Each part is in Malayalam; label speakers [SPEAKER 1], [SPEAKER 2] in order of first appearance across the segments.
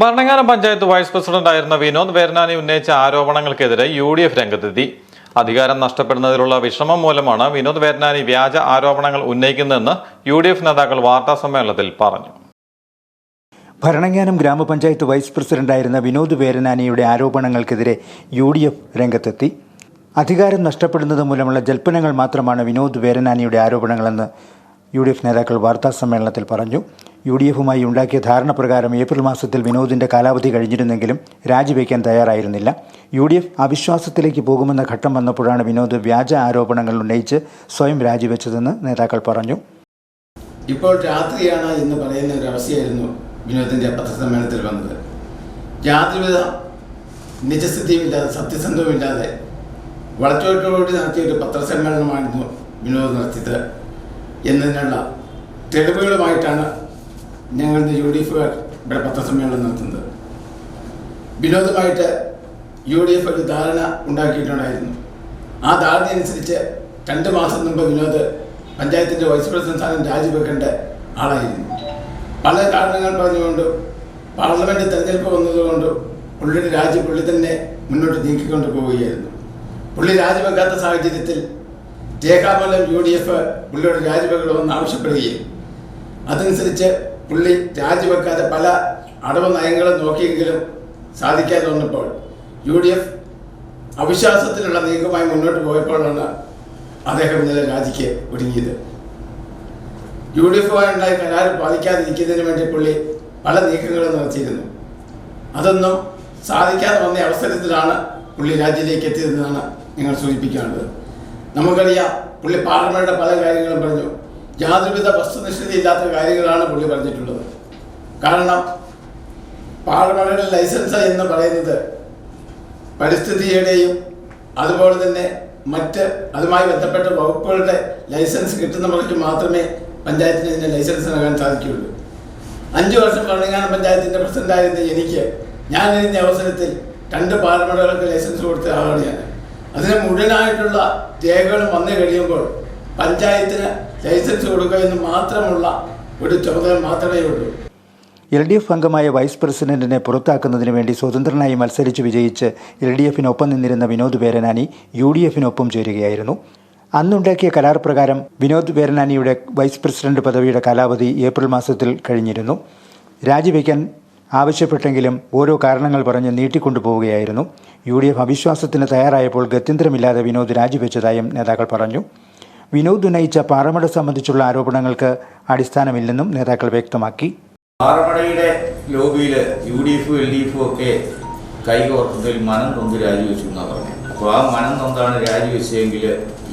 [SPEAKER 1] ഭരണങ്ങാനം പഞ്ചായത്ത് വൈസ് പ്രസിഡന്റായിരുന്ന വിനോദ് വേർനാനി ഉന്നയിച്ച ആരോപണങ്ങൾക്കെതിരെ യു ഡി എഫ് രംഗത്തെത്തി. അധികാരം നഷ്ടപ്പെടുന്നതിലുള്ള വിഷമം മൂലമാണ് വിനോദ് വേർനാനി വ്യാജ ആരോപണങ്ങൾ ഉന്നയിക്കുന്നതെന്ന് യു ഡി എഫ് നേതാക്കൾ വാർത്താ സമ്മേളനത്തിൽ പറഞ്ഞു.
[SPEAKER 2] ഭരണങ്ങാനം ഗ്രാമപഞ്ചായത്ത് വൈസ് പ്രസിഡന്റായിരുന്ന വിനോദ് വേരനാനിയുടെ ആരോപണങ്ങൾക്കെതിരെ യു ഡി എഫ് രംഗത്തെത്തി. അധികാരം നഷ്ടപ്പെടുന്നത് മൂലമുള്ള ജൽപ്പനങ്ങൾ മാത്രമാണ് വിനോദ് വേരനാനിയുടെ ആരോപണങ്ങളെന്ന് യു ഡി എഫ് നേതാക്കൾ വാർത്താ സമ്മേളനത്തിൽ പറഞ്ഞു. യു ഡി എഫുമായി ഉണ്ടാക്കിയ ധാരണ പ്രകാരം ഏപ്രിൽ മാസത്തിൽ വിനോദിന്റെ കാലാവധി കഴിഞ്ഞിരുന്നെങ്കിലും രാജിവെക്കാൻ തയ്യാറായിരുന്നില്ല. യു ഡി എഫ് അവിശ്വാസത്തിലേക്ക് പോകുമെന്ന ഘട്ടം വന്നപ്പോഴാണ് വിനോദ് വ്യാജ ആരോപണങ്ങൾ ഉന്നയിച്ച് സ്വയം രാജിവെച്ചതെന്ന് നേതാക്കൾ പറഞ്ഞു.
[SPEAKER 3] ഇപ്പോൾ രാത്രിയാണ് എന്ന് പറയുന്ന ഒരു അവസ്ഥയായിരുന്നു വിനോദിന്റെ പത്രസമ്മേളനത്തിൽ വന്നത്. യാതൊരുവിധ നിജസ്ഥിതിയുമില്ലാതെ സത്യസന്ധവുമില്ലാതെ വളച്ചോട്ടോടി നടത്തിയ ഒരു പത്രസമ്മേളനമായിരുന്നു വിനോദ് നടത്തിയത് എന്നതിനുള്ള തെളിവുകളുമായിട്ടാണ് ഞങ്ങൾ യു ഡി എഫ് ഇവിടെ പത്രസമ്മേളനം നടത്തുന്നത്. വിനോദമായിട്ട് യു ഡി എഫ് ഒരു ധാരണ ഉണ്ടാക്കിയിട്ടുണ്ടായിരുന്നു. ആ ധാരണ അനുസരിച്ച് രണ്ട് മാസം മുമ്പ് വിനോദ് പഞ്ചായത്തിന്റെ വൈസ് പ്രസിഡന്റ് സ്ഥാനം രാജിവെക്കേണ്ട ആളായിരുന്നു. പല കാരണങ്ങൾ പറഞ്ഞുകൊണ്ടും പാർലമെന്റ് തെരഞ്ഞെടുപ്പ് വന്നതുകൊണ്ടും പുള്ളിയുടെ രാജി പുള്ളി തന്നെ മുന്നോട്ട് നീക്കിക്കൊണ്ട് പോവുകയായിരുന്നു. പുള്ളി രാജിവെക്കാത്ത സാഹചര്യത്തിൽ രേഖാമൂലം യു ഡി എഫ് പുള്ളിയോട് രാജിവെക്കണമെന്ന് ആവശ്യപ്പെടുകയും. അതനുസരിച്ച് പുള്ളി രാജിവെക്കാതെ പല അടവ് നയങ്ങളും നോക്കിയെങ്കിലും സാധിക്കാതെ വന്നപ്പോൾ യു ഡി എഫ് അവിശ്വാസത്തിലുള്ള നീക്കമായി മുന്നോട്ട് പോയപ്പോഴാണ് അദ്ദേഹം ഇന്നലെ രാജിക്ക് ഒരുങ്ങിയത്. യു ഡി എഫുമായുണ്ടായ കരാർ പാലിക്കാതിരിക്കുന്നതിന് വേണ്ടി പുള്ളി പല നീക്കങ്ങളും നടത്തിയിരുന്നു. അതൊന്നും സാധിക്കാതെ വന്ന അവസരത്തിലാണ് പുള്ളി രാജ്യത്തിലേക്ക് എത്തിയതെന്നാണ് ഞങ്ങൾ സൂചിപ്പിക്കാനുള്ളത് നമുക്കറിയാം പുള്ളി പാർലമെന്റിന്റെ പല കാര്യങ്ങളും പറഞ്ഞു. യാതൊരുവിധ വസ്തുനിഷ്ഠതയില്ലാത്ത കാര്യങ്ങളാണ് പുള്ളി പറഞ്ഞിട്ടുള്ളത്. കാരണം പാർലമെന്റിന്റെ ലൈസൻസ് എന്ന് പറയുന്നത് പരിസ്ഥിതിയുടെയും അതുപോലെ തന്നെ മറ്റ് അതുമായി ബന്ധപ്പെട്ട വകുപ്പുകളുടെ ലൈസൻസ് കിട്ടുന്നവർക്ക് മാത്രമേ പഞ്ചായത്തിന് ഇതിന്റെ ലൈസൻസ് നൽകാൻ സാധിക്കുകയുള്ളൂ. അഞ്ച് വർഷം ഭരണങ്ങാനം പഞ്ചായത്തിന്റെ പ്രസിഡന്റായിരുന്ന എനിക്ക് ഞാൻ ഇരുന്ന അവസരത്തിൽ രണ്ട് പാർലമെന്റുകൾക്ക് ലൈസൻസ് കൊടുത്ത ആളാണ് ഞാൻ. അതിന് മുഴുവനായിട്ടുള്ള രേഖകൾ വന്നു കഴിയുമ്പോൾ പഞ്ചായത്തിന് ലൈസൻസ് കൊടുക്കുക എന്ന് മാത്രമുള്ള ഒരു ചുമതല മാത്രമേ ഉള്ളൂ.
[SPEAKER 2] എൽ ഡി എഫ് അംഗമായ വൈസ് പ്രസിഡന്റിനെ പുറത്താക്കുന്നതിന് വേണ്ടി സ്വതന്ത്രനായി മത്സരിച്ച് വിജയിച്ച് എൽ ഡി എഫിനൊപ്പം നിന്നിരുന്ന വിനോദ് വേരനാനി യു ഡി എഫിനൊപ്പം ചേരുകയായിരുന്നു. അന്നുണ്ടാക്കിയ കരാർ പ്രകാരം വിനോദ് വേരനാനിയുടെ വൈസ് പ്രസിഡന്റ് പദവിയുടെ കാലാവധി ഏപ്രിൽ മാസത്തിൽ കഴിഞ്ഞിരുന്നു. രാജിവെക്കാൻ ആവശ്യപ്പെട്ടെങ്കിലും ഓരോ കാരണങ്ങൾ പറഞ്ഞ് നീട്ടിക്കൊണ്ടുപോവുകയായിരുന്നു. യു ഡി എഫ് അവിശ്വാസത്തിന് തയ്യാറായപ്പോൾ ഗത്യന്തരമില്ലാതെ വിനോദ് രാജിവെച്ചതായും നേതാക്കൾ പറഞ്ഞു. വിനോദ് ഉന്നയിച്ച പാറമട സംബന്ധിച്ചുള്ള ആരോപണങ്ങൾക്ക് അടിസ്ഥാനമില്ലെന്നും നേതാക്കൾ വ്യക്തമാക്കി.
[SPEAKER 4] പാറമടയുടെ ലോബിയിൽ യു ഡി എഫും എൽ ഡി എഫും ഒക്കെ കൈകോർത്തതിൽ മനം നൊന്ത് രാജിവെച്ചു എന്നാണ് പറഞ്ഞത് അപ്പോൾ ആ മനം നൊന്താണ് രാജിവെച്ചതെങ്കിൽ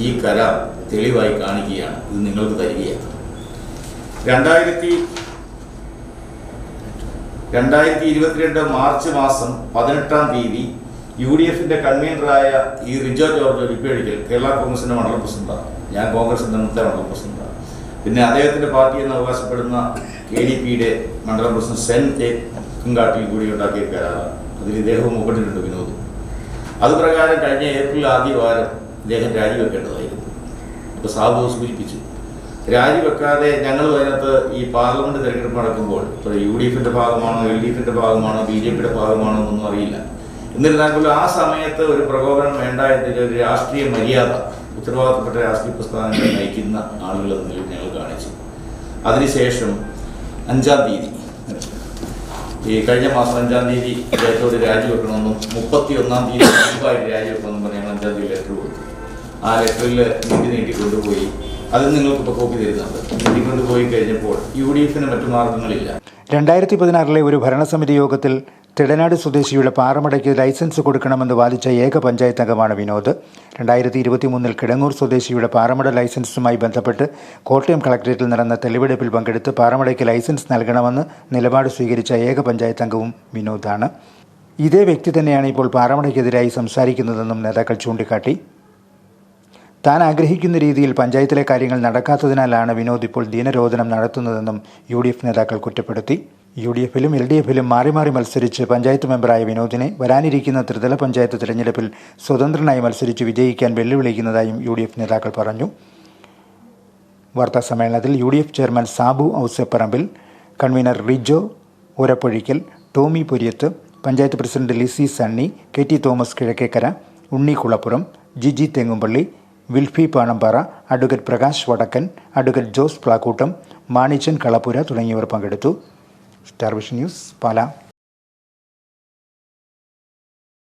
[SPEAKER 4] ഈ കരാർ തെളിവായി കാണിക്കുകയാണ് ഇത് നിങ്ങൾക്ക് തരികയാണ്. രണ്ടായിരത്തി രണ്ടായിരത്തി ഇരുപത്തിരണ്ട് മാർച്ച് മാസം പതിനെട്ടാം തീയതി യു ഡി എഫിന്റെ കൺവീനറായ ഈ റിജോ ജോർജ് റിപ്പേഴിക്കൽ കേരള കോൺഗ്രസിന്റെ മണ്ഡലം പ്രസിഡന്റാണ്. ഞാൻ കോൺഗ്രസിന്റെ അന്നത്തെ മണ്ഡലം പ്രസിഡന്റാണ്. പിന്നെ അദ്ദേഹത്തിന്റെ പാർട്ടി എന്ന് അവകാശപ്പെടുന്ന കെ ഡി പിയുടെ മണ്ഡലം പ്രസിഡന്റ് സെൻ കെ കുങ്കാട്ടിൽ കൂടി ഉണ്ടാക്കിയ കരാറാണ്. അതിൽ ഇദ്ദേഹവും ഒപ്പിട്ടിട്ടുണ്ട് വിനോദ്. അതുപ്രകാരം കഴിഞ്ഞ ഏപ്രിൽ ആദ്യ വാരം ഇദ്ദേഹം രാജിവെക്കേണ്ടതായിരുന്നു. അപ്പൊ സാബു സൂചിപ്പിച്ചു. രാജിവെക്കാതെ ഞങ്ങൾ അതിനകത്ത് ഈ പാർലമെന്റ് തെരഞ്ഞെടുപ്പ് നടക്കുമ്പോൾ ഇപ്പോൾ യു ഡി എഫിന്റെ ഭാഗമാണോ എൽ ഡി എഫിന്റെ ഭാഗമാണോ ബി ജെ പിയുടെ ഭാഗമാണോ എന്നൊന്നും അറിയില്ല. എന്നിരുന്നാൽ പോലും ആ സമയത്ത് ഒരു പ്രകോപനം വേണ്ട എന്നതിൽ ഒരു രാഷ്ട്രീയ മര്യാദ ഉത്തരവാദിത്തപ്പെട്ട രാഷ്ട്രീയ പ്രസ്ഥാനങ്ങളെ നയിക്കുന്ന ആളുകൾ നിലയിൽ ഞങ്ങൾ കാണിച്ചു. അതിനുശേഷം അഞ്ചാം തീയതി ഈ കഴിഞ്ഞ മാസം അഞ്ചാം തീയതി അദ്ദേഹത്തോട് രാജിവെക്കണമെന്നും മുപ്പത്തി ഒന്നാം തീയതി മുമ്പായിട്ട് രാജിവെക്കണമെന്നും പറഞ്ഞ് ഞങ്ങൾ അഞ്ചാം തീയതി ലെറ്റർ കൊടുത്തു. ആ ലെറ്ററിൽ നീട്ടി നീട്ടി കൊണ്ടുപോയി അത് നിങ്ങൾക്കിപ്പോൾ കോപ്പി തരുന്നുണ്ട്. നീട്ടി കൊണ്ടുപോയി കഴിഞ്ഞപ്പോൾ യു ഡി എഫിന് മറ്റു മാർഗങ്ങളില്ല.
[SPEAKER 2] രണ്ടായിരത്തി പതിനാറിലെ ഒരു ഭരണസമിതി യോഗത്തിൽ തിടനാട് സ്വദേശിയുടെ പാറമടയ്ക്ക് ലൈസൻസ് കൊടുക്കണമെന്ന് വാദിച്ച ഏക പഞ്ചായത്ത് അംഗമാണ് വിനോദ്. രണ്ടായിരത്തി ഇരുപത്തി മൂന്നിൽ കിടങ്ങൂർ സ്വദേശിയുടെ പാറമട ലൈസൻസുമായി ബന്ധപ്പെട്ട് കോട്ടയം കളക്ടറേറ്റിൽ നടന്ന തെളിവെടുപ്പിൽ പങ്കെടുത്ത് പാറമടയ്ക്ക് ലൈസൻസ് നൽകണമെന്ന് നിലപാട് സ്വീകരിച്ച ഏക പഞ്ചായത്ത് അംഗവും വിനോദാണ്. ഇതേ വ്യക്തി തന്നെയാണ് ഇപ്പോൾ പാറമടയ്ക്കെതിരായി സംസാരിക്കുന്നതെന്നും നേതാക്കൾ ചൂണ്ടിക്കാട്ടി. താൻ ആഗ്രഹിക്കുന്ന രീതിയിൽ പഞ്ചായത്തിലെ കാര്യങ്ങൾ നടക്കാത്തതിനാലാണ് വിനോദ് ഇപ്പോൾ ദിനരോധനം നടത്തുന്നതെന്നും യു നേതാക്കൾ കുറ്റപ്പെടുത്തി. യു ഡി എഫിലും എൽ ഡി എഫിലും മാറി മാറി മത്സരിച്ച് പഞ്ചായത്ത് മെമ്പറായ വിനോദിനെ വരാനിരിക്കുന്ന ത്രിതല പഞ്ചായത്ത് തിരഞ്ഞെടുപ്പിൽ സ്വതന്ത്രനായി മത്സരിച്ച് വിജയിക്കാൻ വെല്ലുവിളിക്കുന്നതായും യു ഡി എഫ് നേതാക്കൾ പറഞ്ഞു. വാർത്താ സമ്മേളനത്തിൽ U D F chairman Sabu Ousapparambil convener Rijo Urappozhikkal Tomy Poriyath panchayat president Lissy Sunny K T Thomas Kizhakkekara Unni Kulappuram Jiji Thengumpally Wilfy Panampara advocate Prakash Vadakkan advocate Jose Plakkoottam Manichan Kalappura തുടങ്ങിയവർ പങ്കെടുത്തു. Star vision news Pala.